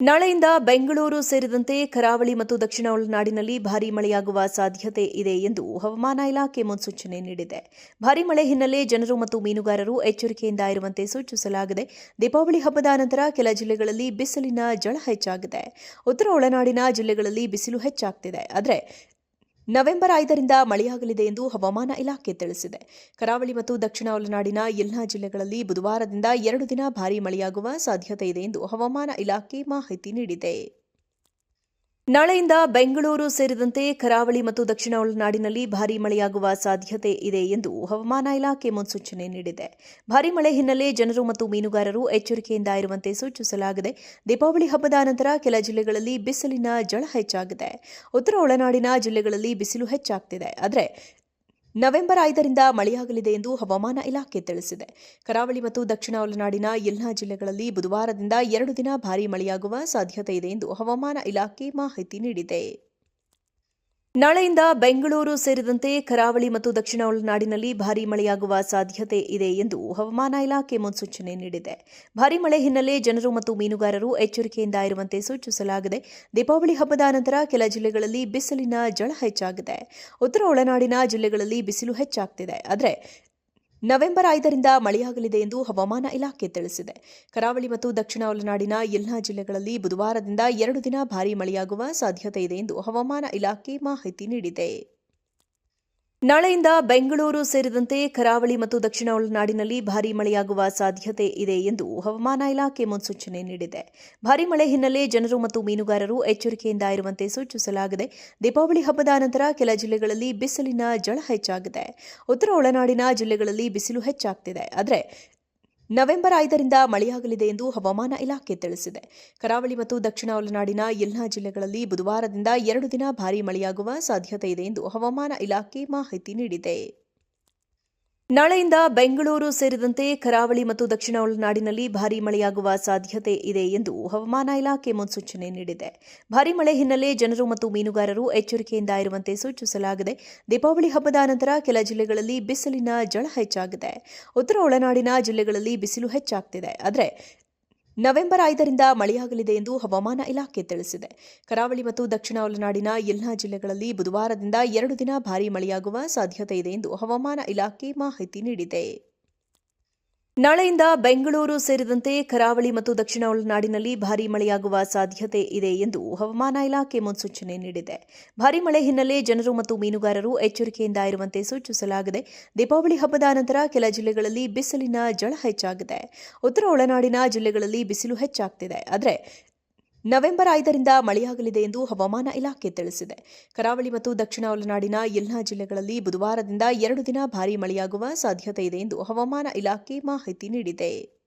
ನಾಳೆಯಿಂದ ಬೆಂಗಳೂರು ಸೇರಿದಂತೆ ಕರಾವಳಿ ಮತ್ತು ದಕ್ಷಿಣ ಒಳನಾಡಿನಲ್ಲಿ ಭಾರೀ ಮಳೆಯಾಗುವ ಸಾಧ್ಯತೆ ಇದೆ ಎಂದು ಹವಾಮಾನ ಇಲಾಖೆ ಮುನ್ಸೂಚನೆ ನೀಡಿದೆ. ಭಾರೀ ಮಳೆ ಹಿನ್ನೆಲೆ ಜನರು ಮತ್ತು ಮೀನುಗಾರರು ಎಚ್ಚರಿಕೆಯಿಂದ ಇರುವಂತೆ ಸೂಚಿಸಲಾಗಿದೆ. ದೀಪಾವಳಿ ಹಬ್ಬದ ನಂತರ ಕೆಲ ಜಿಲ್ಲೆಗಳಲ್ಲಿ ಬಿಸಿಲಿನ ಜಳ ಹೆಚ್ಚಾಗಿದೆ. ಉತ್ತರ ಒಳನಾಡಿನ ಜಿಲ್ಲೆಗಳಲ್ಲಿ ಬಿಸಿಲು ಹೆಚ್ಚಾಗ್ತಿದೆ. ಆದರೆ ನವೆಂಬರ್ ಐದರಿಂದ ಮಳೆಯಾಗಲಿದೆ ಎಂದು ಹವಾಮಾನ ಇಲಾಖೆ ತಿಳಿಸಿದೆ. ಕರಾವಳಿ ಮತ್ತು ದಕ್ಷಿಣ ಒಳನಾಡಿನ ಎಲ್ಲಾ ಜಿಲ್ಲೆಗಳಲ್ಲಿ ಬುಧವಾರದಿಂದ ಎರಡು ದಿನ ಭಾರೀ ಮಳೆಯಾಗುವ ಸಾಧ್ಯತೆ ಇದೆ ಎಂದು ಹವಾಮಾನ ಇಲಾಖೆ ಮಾಹಿತಿ ನೀಡಿದೆ. ನಾಳೆಯಿಂದ ಬೆಂಗಳೂರು ಸೇರಿದಂತೆ ಕರಾವಳಿ ಮತ್ತು ದಕ್ಷಿಣ ಒಳನಾಡಿನಲ್ಲಿ ಭಾರಿ ಮಳೆಯಾಗುವ ಸಾಧ್ಯತೆ ಇದೆ ಎಂದು ಹವಾಮಾನ ಇಲಾಖೆ ಮುನ್ಸೂಚನೆ ನೀಡಿದೆ. ಭಾರಿ ಮಳೆ ಹಿನ್ನೆಲೆ ಜನರು ಮತ್ತು ಮೀನುಗಾರರು ಎಚ್ಚರಿಕೆಯಿಂದ ಇರುವಂತೆ ಸೂಚಿಸಲಾಗಿದೆ. ದೀಪಾವಳಿ ಹಬ್ಬದ ನಂತರ ಕೆಲ ಜಿಲ್ಲೆಗಳಲ್ಲಿ ಬಿಸಿಲಿನ ಜಳ ಹೆಚ್ಚಾಗಿದೆ. ಉತ್ತರ ಒಳನಾಡಿನ ಜಿಲ್ಲೆಗಳಲ್ಲಿ ಬಿಸಿಲು ಹೆಚ್ಚಾಗ್ತಿದೆ. ಆದರೆ ನವೆಂಬರ್ ಐದರಿಂದ ಮಳೆಯಾಗಲಿದೆ ಎಂದು ಹವಾಮಾನ ಇಲಾಖೆ ತಿಳಿಸಿದೆ. ಕರಾವಳಿ ಮತ್ತು ದಕ್ಷಿಣ ಒಳನಾಡಿನ ಎಲ್ಲಾ ಜಿಲ್ಲೆಗಳಲ್ಲಿ ಬುಧವಾರದಿಂದ ಎರಡು ದಿನ ಭಾರೀ ಮಳೆಯಾಗುವ ಸಾಧ್ಯತೆ ಇದೆ ಎಂದು ಹವಾಮಾನ ಇಲಾಖೆ ಮಾಹಿತಿ ನೀಡಿದೆ. ನಾಳೆಯಿಂದ ಬೆಂಗಳೂರು ಸೇರಿದಂತೆ ಕರಾವಳಿ ಮತ್ತು ದಕ್ಷಿಣ ಒಳನಾಡಿನಲ್ಲಿ ಭಾರೀ ಮಳೆಯಾಗುವ ಸಾಧ್ಯತೆ ಇದೆ ಎಂದು ಹವಾಮಾನ ಇಲಾಖೆ ಮುನ್ಸೂಚನೆ ನೀಡಿದೆ. ಭಾರೀ ಮಳೆ ಹಿನ್ನೆಲೆ ಜನರು ಮತ್ತು ಮೀನುಗಾರರು ಎಚ್ಚರಿಕೆಯಿಂದ ಇರುವಂತೆ ಸೂಚಿಸಲಾಗಿದೆ. ದೀಪಾವಳಿ ಹಬ್ಬದ ನಂತರ ಕೆಲ ಜಿಲ್ಲೆಗಳಲ್ಲಿ ಬಿಸಿಲಿನ ಜಳ ಹೆಚ್ಚಾಗಿದೆ. ಉತ್ತರ ಒಳನಾಡಿನ ಜಿಲ್ಲೆಗಳಲ್ಲಿ ಬಿಸಿಲು ಹೆಚ್ಚಾಗ್ತಿದೆ. ಆದರೆ ನವೆಂಬರ್ ಐದರಿಂದ ಮಳೆಯಾಗಲಿದೆ ಎಂದು ಹವಾಮಾನ ಇಲಾಖೆ ತಿಳಿಸಿದೆ. ಕರಾವಳಿ ಮತ್ತು ದಕ್ಷಿಣ ಒಳನಾಡಿನ ಎಲ್ಲಾ ಜಿಲ್ಲೆಗಳಲ್ಲಿ ಬುಧವಾರದಿಂದ ಎರಡು ದಿನ ಭಾರೀ ಮಳೆಯಾಗುವ ಸಾಧ್ಯತೆ ಇದೆ ಎಂದು ಹವಾಮಾನ ಇಲಾಖೆ ಮಾಹಿತಿ ನೀಡಿದೆ. ನಾಳೆಯಿಂದ ಬೆಂಗಳೂರು ಸೇರಿದಂತೆ ಕರಾವಳಿ ಮತ್ತು ದಕ್ಷಿಣ ಒಳನಾಡಿನಲ್ಲಿ ಭಾರೀ ಮಳೆಯಾಗುವ ಸಾಧ್ಯತೆ ಇದೆ ಎಂದು ಹವಾಮಾನ ಇಲಾಖೆ ಮುನ್ಸೂಚನೆ ನೀಡಿದೆ. ಭಾರೀ ಮಳೆ ಹಿನ್ನೆಲೆ ಜನರು ಮತ್ತು ಮೀನುಗಾರರು ಎಚ್ಚರಿಕೆಯಿಂದ ಇರುವಂತೆ ಸೂಚಿಸಲಾಗಿದೆ. ದೀಪಾವಳಿ ಹಬ್ಬದ ನಂತರ ಕೆಲ ಜಿಲ್ಲೆಗಳಲ್ಲಿ ಬಿಸಿಲಿನ ಜಳ ಹೆಚ್ಚಾಗಿದೆ. ಉತ್ತರ ಒಳನಾಡಿನ ಜಿಲ್ಲೆಗಳಲ್ಲಿ ಬಿಸಿಲು ಹೆಚ್ಚಾಗ್ತಿದೆ. ಆದರೆ ನವೆಂಬರ್ ಐದರಿಂದ ಮಳೆಯಾಗಲಿದೆ ಎಂದು ಹವಾಮಾನ ಇಲಾಖೆ ತಿಳಿಸಿದೆ. ಕರಾವಳಿ ಮತ್ತು ದಕ್ಷಿಣ ಒಳನಾಡಿನ ಎಲ್ಲಾ ಜಿಲ್ಲೆಗಳಲ್ಲಿ ಬುಧವಾರದಿಂದ ಎರಡು ದಿನ ಭಾರೀ ಮಳೆಯಾಗುವ ಸಾಧ್ಯತೆ ಇದೆ ಎಂದು ಹವಾಮಾನ ಇಲಾಖೆ ಮಾಹಿತಿ ನೀಡಿದೆ. ನಾಳೆಯಿಂದ ಬೆಂಗಳೂರು ಸೇರಿದಂತೆ ಕರಾವಳಿ ಮತ್ತು ದಕ್ಷಿಣ ಒಳನಾಡಿನಲ್ಲಿ ಭಾರೀ ಮಳೆಯಾಗುವ ಸಾಧ್ಯತೆ ಇದೆ ಎಂದು ಹವಾಮಾನ ಇಲಾಖೆ ಮುನ್ಸೂಚನೆ ನೀಡಿದೆ. ಭಾರೀ ಮಳೆ ಹಿನ್ನೆಲೆ ಜನರು ಮತ್ತು ಮೀನುಗಾರರು ಎಚ್ಚರಿಕೆಯಿಂದ ಇರುವಂತೆ ಸೂಚಿಸಲಾಗಿದೆ. ದೀಪಾವಳಿ ಹಬ್ಬದ ನಂತರ ಕೆಲ ಜಿಲ್ಲೆಗಳಲ್ಲಿ ಬಿಸಿಲಿನ ಜಳ ಹೆಚ್ಚಾಗಿದೆ. ಉತ್ತರ ಒಳನಾಡಿನ ಜಿಲ್ಲೆಗಳಲ್ಲಿ ಬಿಸಿಲು ಹೆಚ್ಚಾಗ್ತಿದೆ. ಆದರೆ ನವೆಂಬರ್ ಐದರಿಂದ ಮಳೆಯಾಗಲಿದೆ ಎಂದು ಹವಾಮಾನ ಇಲಾಖೆ ತಿಳಿಸಿದೆ. ಕರಾವಳಿ ಮತ್ತು ದಕ್ಷಿಣ ಒಳನಾಡಿನ ಎಲ್ಲಾ ಜಿಲ್ಲೆಗಳಲ್ಲಿ ಬುಧವಾರದಿಂದ ಎರಡು ದಿನ ಭಾರೀ ಮಳೆಯಾಗುವ ಸಾಧ್ಯತೆ ಇದೆ ಎಂದು ಹವಾಮಾನ ಇಲಾಖೆ ಮಾಹಿತಿ ನೀಡಿದೆ. ನಾಳೆಯಿಂದ ಬೆಂಗಳೂರು ಸೇರಿದಂತೆ ಕರಾವಳಿ ಮತ್ತು ದಕ್ಷಿಣ ಒಳನಾಡಿನಲ್ಲಿ ಭಾರಿ ಮಳೆಯಾಗುವ ಸಾಧ್ಯತೆ ಇದೆ ಎಂದು ಹವಾಮಾನ ಇಲಾಖೆ ಮುನ್ಸೂಚನೆ ನೀಡಿದೆ. ಭಾರಿ ಮಳೆ ಹಿನ್ನೆಲೆ ಜನರು ಮತ್ತು ಮೀನುಗಾರರು ಎಚ್ಚರಿಕೆಯಿಂದ ಇರುವಂತೆ ಸೂಚಿಸಲಾಗಿದೆ. ದೀಪಾವಳಿ ಹಬ್ಬದ ನಂತರ ಕೆಲ ಜಿಲ್ಲೆಗಳಲ್ಲಿ ಬಿಸಿಲಿನ ಜಳ ಹೆಚ್ಚಾಗಿದೆ. ಉತ್ತರ ಒಳನಾಡಿನ ಜಿಲ್ಲೆಗಳಲ್ಲಿ ಬಿಸಿಲು ಹೆಚ್ಚಾಗ್ತಿದೆ. ಆದರೆ ನವೆಂಬರ್ ಐದರಿಂದ ಮಳೆಯಾಗಲಿದೆ ಎಂದು ಹವಾಮಾನ ಇಲಾಖೆ ತಿಳಿಸಿದೆ. ಕರಾವಳಿ ಮತ್ತು ದಕ್ಷಿಣ ಒಳನಾಡಿನ ಎಲ್ಲಾ ಜಿಲ್ಲೆಗಳಲ್ಲಿ ಬುಧವಾರದಿಂದ ಎರಡು ದಿನ ಭಾರೀ ಮಳೆಯಾಗುವ ಸಾಧ್ಯತೆ ಇದೆ ಎಂದು ಹವಾಮಾನ ಇಲಾಖೆ ಮಾಹಿತಿ ನೀಡಿದೆ.